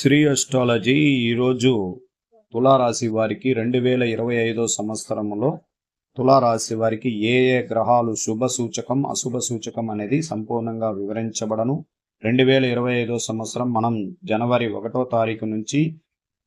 Shri astrology ఈరోజు తులారాశి వారికి రెండు వేల ఇరవై ఐదో సంవత్సరంలో తులారాశి వారికి ఏ ఏ గ్రహాలు శుభ సూచకం అశుభ సూచకం అనేది సంపూర్ణంగా వివరించబడను. రెండు వేల ఇరవై ఐదో సంవత్సరం మనం జనవరి ఒకటో తారీఖు నుంచి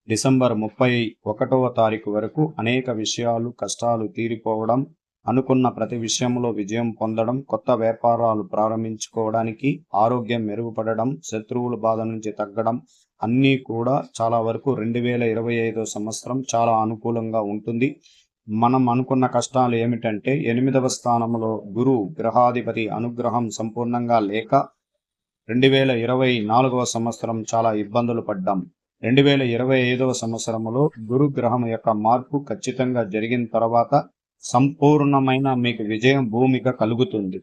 డిసెంబర్ ముప్పై ఒకటవ తారీఖు వరకు అనేక విషయాలు కష్టాలు తీరిపోవడం అనుకున్న ప్రతి విషయంలో విజయం పొందడం కొత్త వ్యాపారాలు ప్రారంభించుకోవడానికి ఆరోగ్యం మెరుగుపడడం శత్రువుల బాధ నుంచి తగ్గడం అన్నీ కూడా చాలా వరకు రెండు వేల ఇరవై ఐదో సంవత్సరం చాలా అనుకూలంగా ఉంటుంది. మనం అనుకున్న కష్టాలు ఏమిటంటే ఎనిమిదవ స్థానంలో గురు గ్రహాధిపతి అనుగ్రహం సంపూర్ణంగా లేక రెండు వేల ఇరవై నాలుగవ సంవత్సరం చాలా ఇబ్బందులు పడ్డాం. రెండు వేల ఇరవై ఐదవ సంవత్సరంలో గురు గ్రహం యొక్క మార్పు ఖచ్చితంగా జరిగిన తర్వాత సంపూర్ణమైన మీకు విజయం భూమిక కలుగుతుంది.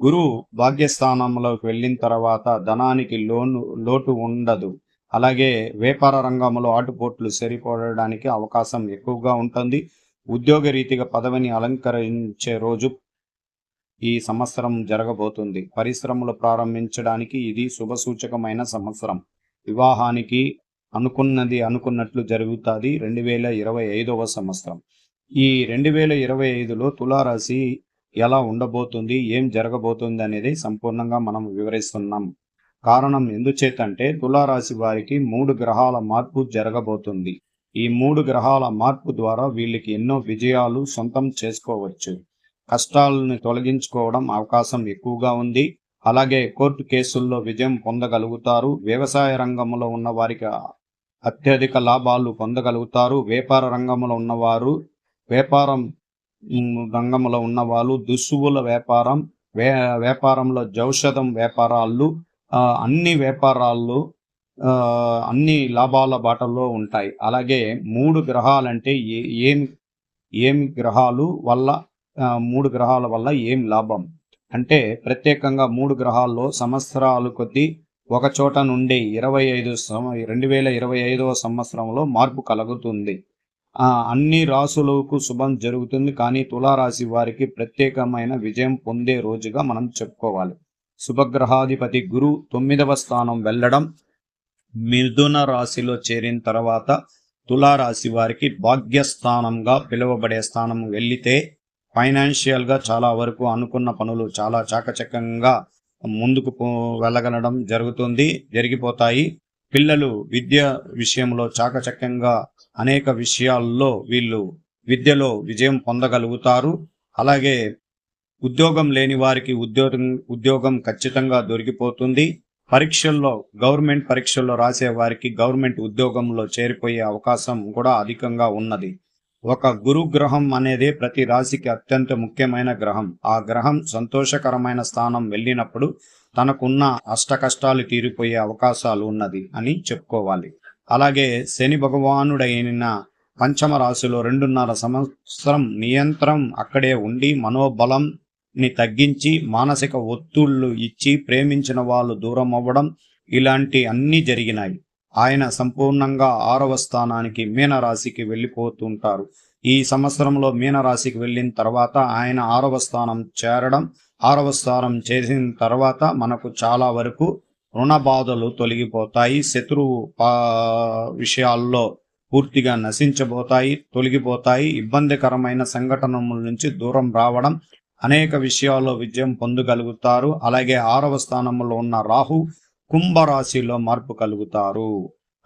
గురు భాగ్యస్థానంలోకి వెళ్ళిన తర్వాత ధనానికి లోను లోటు ఉండదు. అలాగే వ్యాపార రంగంలో ఆటుపోట్లు సరిపోవడానికి అవకాశం ఎక్కువగా ఉంటుంది. ఉద్యోగ రీతిగా పదవిని అలంకరించే రోజు ఈ సంవత్సరం జరగబోతుంది. పరిశ్రమలు ప్రారంభించడానికి ఇది శుభ సూచకమైన సంవత్సరం. వివాహానికి అనుకున్నది అనుకున్నట్లు జరుగుతుంది. రెండు వేల ఇరవై ఐదవ సంవత్సరం. ఈ రెండు వేల ఇరవై ఐదులో తులారాశి ఎలా ఉండబోతుంది? ఏం జరగబోతుంది అనేది సంపూర్ణంగా మనం వివరిస్తున్నాం. కారణం ఎందుచేతంటే తులారాశి వారికి మూడు గ్రహాల మార్పు జరగబోతుంది. ఈ మూడు గ్రహాల మార్పు ద్వారా వీళ్ళకి ఎన్నో విజయాలు సొంతం చేసుకోవచ్చు. కష్టాలను తొలగించుకోవడం అవకాశం ఎక్కువగా ఉంది. అలాగే కోర్టు కేసుల్లో విజయం పొందగలుగుతారు. వ్యవసాయ రంగంలో ఉన్న వారికి అత్యధిక లాభాలు పొందగలుగుతారు. వ్యాపార రంగంలో ఉన్నవారు వ్యాపారం రంగంలో ఉన్నవాళ్ళు దుస్తువుల వ్యాపారం వ్యాపారంలో జౌషధం వ్యాపారాలు అన్ని వ్యాపారాల్లో అన్ని లాభాల బాటల్లో ఉంటాయి. అలాగే మూడు గ్రహాలంటే ఏ ఏం ఏమి గ్రహాలు వల్ల మూడు గ్రహాల వల్ల ఏం లాభం? అంటే ప్రత్యేకంగా మూడు గ్రహాల్లో సంవత్సరాలు కొద్దీ ఒక చోట నుండి ఇరవై ఐదు రెండు వేల ఇరవై ఐదవ సంవత్సరంలో మార్పు కలుగుతుంది. అన్ని రాసులకు శుభం జరుగుతుంది. కానీ తులారాశి వారికి ప్రత్యేకమైన విజయం పొందే రోజుగా మనం చెప్పుకోవాలి. శుభగ్రహాధిపతి గురు తొమ్మిదవ స్థానం వెళ్ళడం మిథున రాశిలో చేరిన తర్వాత తులారాశి వారికి భాగ్యస్థానంగా పిలువబడే స్థానం వెళ్ళితే ఫైనాన్షియల్గా చాలా వరకు అనుకున్న పనులు చాలా చాకచక్యంగా ముందుకు వెళ్ళగలడం జరుగుతుంది జరిగిపోతాయి. పిల్లలు విద్య విషయంలో చాకచక్యంగా అనేక విషయాల్లో వీళ్ళు విద్యలో విజయం పొందగలుగుతారు. అలాగే ఉద్యోగం లేని వారికి ఉద్యోగం ఉద్యోగం ఖచ్చితంగా దొరికిపోతుంది. పరీక్షల్లో గవర్నమెంట్ పరీక్షల్లో రాసే వారికి గవర్నమెంట్ ఉద్యోగంలో చేరిపోయే అవకాశం కూడా అధికంగా ఉన్నది. ఒక గురు గ్రహం అనేది ప్రతి రాశికి అత్యంత ముఖ్యమైన గ్రహం. ఆ గ్రహం సంతోషకరమైన స్థానం వెళ్ళినప్పుడు తనకున్న అష్ట కష్టాలు తీరిపోయే అవకాశాలు ఉన్నది అని చెప్పుకోవాలి. అలాగే శని భగవానుడైన పంచమ రాశిలో రెండున్నర సంవత్సరం నియంత్రం అక్కడే ఉండి మనోబలం ని తగ్గించి మానసిక ఒత్తుళ్ళు ఇచ్చి ప్రేమించిన వాళ్ళు దూరం అవ్వడం ఇలాంటి అన్నీ జరిగినాయి. ఆయన సంపూర్ణంగా ఆరవ స్థానానికి మీనరాశికి వెళ్ళిపోతుంటారు. ఈ సంవత్సరంలో మీనరాశికి వెళ్ళిన తర్వాత ఆయన ఆరవ స్థానం చేరడం ఆరవ స్థానం చేసిన తర్వాత మనకు చాలా వరకు రుణ బాధలు తొలగిపోతాయి. శత్రువు పా విషయాల్లో పూర్తిగా నశించబోతాయి తొలగిపోతాయి. ఇబ్బందికరమైన సంఘటనల నుంచి దూరం రావడం అనేక విషయాల్లో విజయం పొందగలుగుతారు. అలాగే ఆరవ స్థానంలో ఉన్న రాహు కుంభరాశిలో మార్పు కలుగుతారు.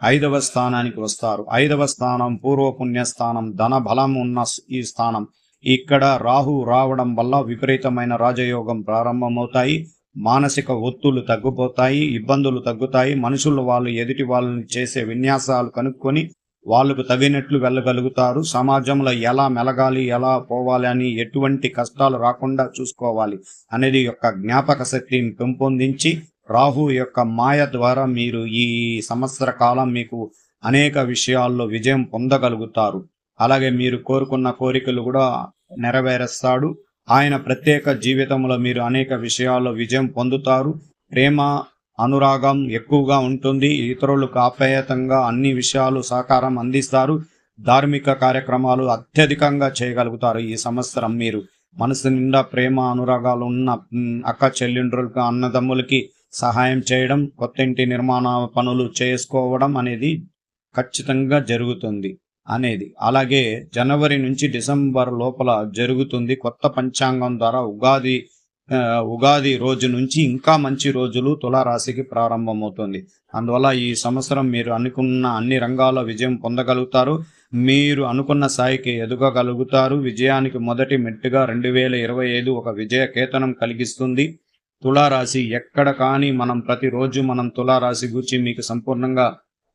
ఐదవ స్థానానికి వస్తారు. ఐదవ స్థానం పూర్వపుణ్య స్థానం ధన బలం ఉన్న ఈ స్థానం. ఇక్కడ రాహు రావడం వల్ల విపరీతమైన రాజయోగం ప్రారంభమవుతాయి. మానసిక ఒత్తులు తగ్గిపోతాయి ఇబ్బందులు తగ్గుతాయి. మనుషులు వాళ్ళు ఎదుటి వాళ్ళని చేసే విన్యాసాలు కనుక్కొని వాళ్ళకు తగినట్లు వెళ్ళగలుగుతారు. సమాజంలో ఎలా మెలగాలి ఎలా పోవాలి అని ఎటువంటి కష్టాలు రాకుండా చూసుకోవాలి అనేది యొక్క జ్ఞాపక శక్తిని పెంపొందించి రాహు యొక్క మాయ ద్వారా మీరు ఈ సంవత్సర కాలం మీకు అనేక విషయాల్లో విజయం పొందగలుగుతారు. అలాగే మీరు కోరుకున్న కోరికలు కూడా నెరవేరుస్తాడు. ఆయన ప్రత్యేక జీవితంలో మీరు అనేక విషయాల్లో విజయం పొందుతారు. ప్రేమ అనురాగం ఎక్కువగా ఉంటుంది. ఇతరులకు ఆప్యాయతంగా అన్ని విషయాలు సహకారం అందిస్తారు. ధార్మిక కార్యక్రమాలు అత్యధికంగా చేయగలుగుతారు. ఈ సంవత్సరం మీరు మనసు నిండా ప్రేమ అనురాగాలు ఉన్న అక్క చెల్లెండ్రులకు అన్నదమ్ములకి సహాయం చేయడం కొత్త ఇంటి నిర్మాణ పనులు చేసుకోవడం అనేది ఖచ్చితంగా జరుగుతుంది అనేది. అలాగే జనవరి నుంచి డిసెంబర్ లోపల జరుగుతుంది. కొత్త పంచాంగం ద్వారా ఉగాది ఉగాది రోజు నుంచి ఇంకా మంచి రోజులు తులారాశికి ప్రారంభమవుతుంది. అందువల్ల ఈ సంవత్సరం మీరు అనుకున్న అన్ని రంగాల్లో విజయం పొందగలుగుతారు. మీరు అనుకున్న స్థాయికి ఎదగగలుగుతారు. విజయానికి మొదటి మెట్టుగా రెండు వేల ఇరవై ఐదు ఒక విజయ కేతనం కలిగిస్తుంది. తులారాశి ఎక్కడ కానీ మనం ప్రతిరోజు మనం తులారాశి గురించి మీకు సంపూర్ణంగా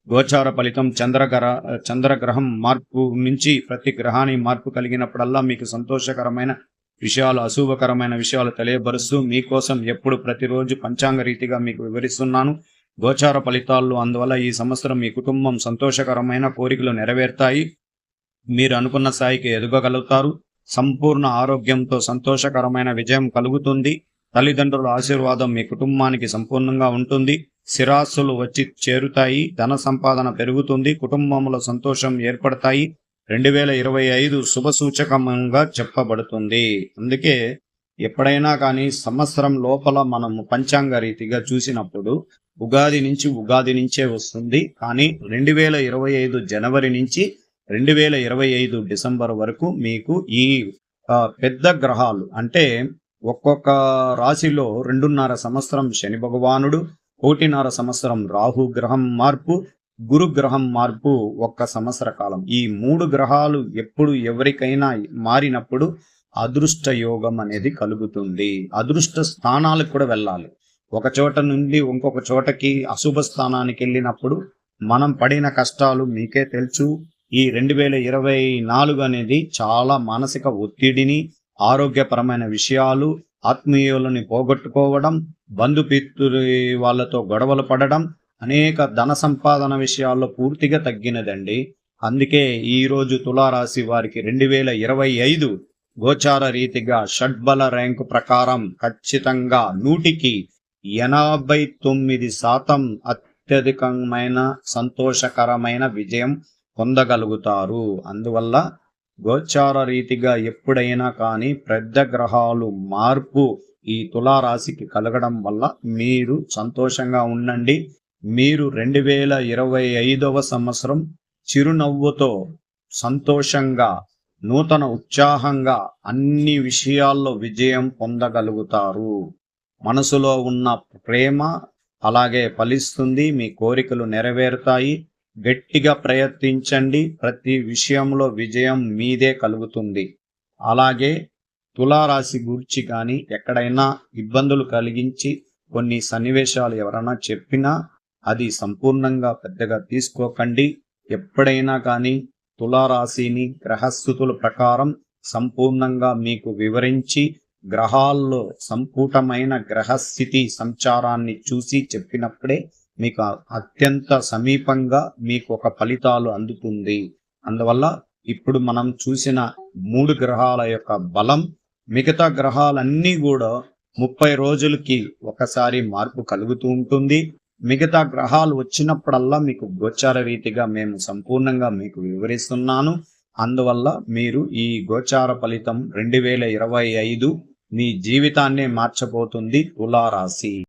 గోచార ఫలితం చంద్రగ్ర చంద్రగ్రహం మార్పు మించి ప్రతి గ్రహాన్ని మార్పు కలిగినప్పుడల్లా మీకు సంతోషకరమైన విషయాలు అశుభకరమైన విషయాలు తెలియబరుస్తూ మీకోసం ఎప్పుడు ప్రతిరోజు పంచాంగ రీతిగా మీకు వివరిస్తున్నాను. గోచార ఫలితాలు అందువల్ల ఈ సంవత్సరం మీ కుటుంబం సంతోషకరమైన కోరికలు నెరవేరుతాయి. మీరు అనుకున్న స్థాయికి ఎదగగలుగుతారు. సంపూర్ణ ఆరోగ్యంతో సంతోషకరమైన విజయం కలుగుతుంది. తల్లిదండ్రుల ఆశీర్వాదం మీ కుటుంబానికి సంపూర్ణంగా ఉంటుంది. స్థిరాస్తులు వచ్చి చేరుతాయి. ధన సంపాదన పెరుగుతుంది. కుటుంబంలో సంతోషం ఏర్పడతాయి. రెండు వేల ఇరవై ఐదు శుభ సూచకంగా చెప్పబడుతుంది. అందుకే ఎప్పుడైనా కానీ సంవత్సరం లోపల మనము పంచాంగ రీతిగా చూసినప్పుడు ఉగాది నుంచి ఉగాది నుంచే వస్తుంది. కానీ రెండు వేల ఇరవై ఐదు జనవరి నుంచి రెండు వేల ఇరవై ఐదు డిసెంబర్ వరకు మీకు ఈ పెద్ద గ్రహాలు అంటే ఒక్కొక్క రాశిలో రెండున్నర సంవత్సరం శని భగవానుడు కోటిన్నర సంవత్సరం రాహు గ్రహం మార్పు గురు గ్రహం మార్పు ఒక్క సంవత్సర కాలం. ఈ మూడు గ్రహాలు ఎప్పుడు ఎవరికైనా మారినప్పుడు అదృష్ట యోగం అనేది కలుగుతుంది. అదృష్ట స్థానాలకు కూడా వెళ్ళాలి. ఒక చోట నుండి ఇంకొక చోటకి అశుభ స్థానానికి వెళ్ళినప్పుడు మనం పడిన కష్టాలు మీకే తెలుసు. ఈ రెండు వేల ఇరవై నాలుగు అనేది చాలా మానసిక ఒత్తిడిని ఆరోగ్యపరమైన విషయాలు ఆత్మీయులని పోగొట్టుకోవడం బంధుపిత్తులు వాళ్ళతో గొడవలు పడడం అనేక ధన సంపాదన విషయాల్లో పూర్తిగా తగ్గినదండి. అందుకే ఈరోజు తులారాశి వారికి రెండు వేల ఇరవై ఐదు గోచార రీతిగా షడ్బల ర్యాంకు ప్రకారం ఖచ్చితంగా నూటికి ఎనభై తొమ్మిది శాతం అత్యధికమైన సంతోషకరమైన విజయం పొందగలుగుతారు. అందువల్ల గోచార రీతిగా ఎప్పుడైనా కానీ పెద్ద గ్రహాలు మార్పు ఈ తులారాశికి కలగడం వల్ల మీరు సంతోషంగా ఉండండి. మీరు రెండు వేల ఇరవై ఐదవ సంవత్సరం చిరునవ్వుతో సంతోషంగా నూతన ఉత్సాహంగా అన్ని విషయాల్లో విజయం పొందగలుగుతారు. మనసులో ఉన్న ప్రేమ అలాగే ఫలిస్తుంది మీ కోరికలు నెరవేరుతాయి. గట్టిగా ప్రయత్నించండి ప్రతి విషయంలో విజయం మీదే కలుగుతుంది. అలాగే తులారాశి గురించి కానీ ఎక్కడైనా ఇబ్బందులు కలిగించి కొన్ని సన్నివేశాలు ఎవరైనా చెప్పినా అది సంపూర్ణంగా పెద్దగా తీసుకోకండి. ఎప్పుడైనా కానీ తులారాశిని గ్రహస్థుతుల ప్రకారం సంపూర్ణంగా మీకు వివరించి గ్రహాల్లో సంపూటమైన గ్రహస్థితి సంచారాన్ని చూసి చెప్పినప్పుడే మీకు అత్యంత సమీపంగా మీకు ఒక ఫలితాలు అందుతుంది. అందువల్ల ఇప్పుడు మనం చూసిన మూడు గ్రహాల యొక్క బలం మిగతా గ్రహాలన్నీ కూడా ముప్పై రోజులకి ఒకసారి మార్పు కలుగుతూ ఉంటుంది. మిగతా గ్రహాలు వచ్చినప్పుడల్లా మీకు గోచార రీతిగా మేము సంపూర్ణంగా మీకు వివరిస్తున్నాను. అందువల్ల మీరు ఈ గోచార ఫలితం రెండు వేల ఇరవై ఐదు మీ జీవితాన్నే మార్చబోతుంది తులారాశి.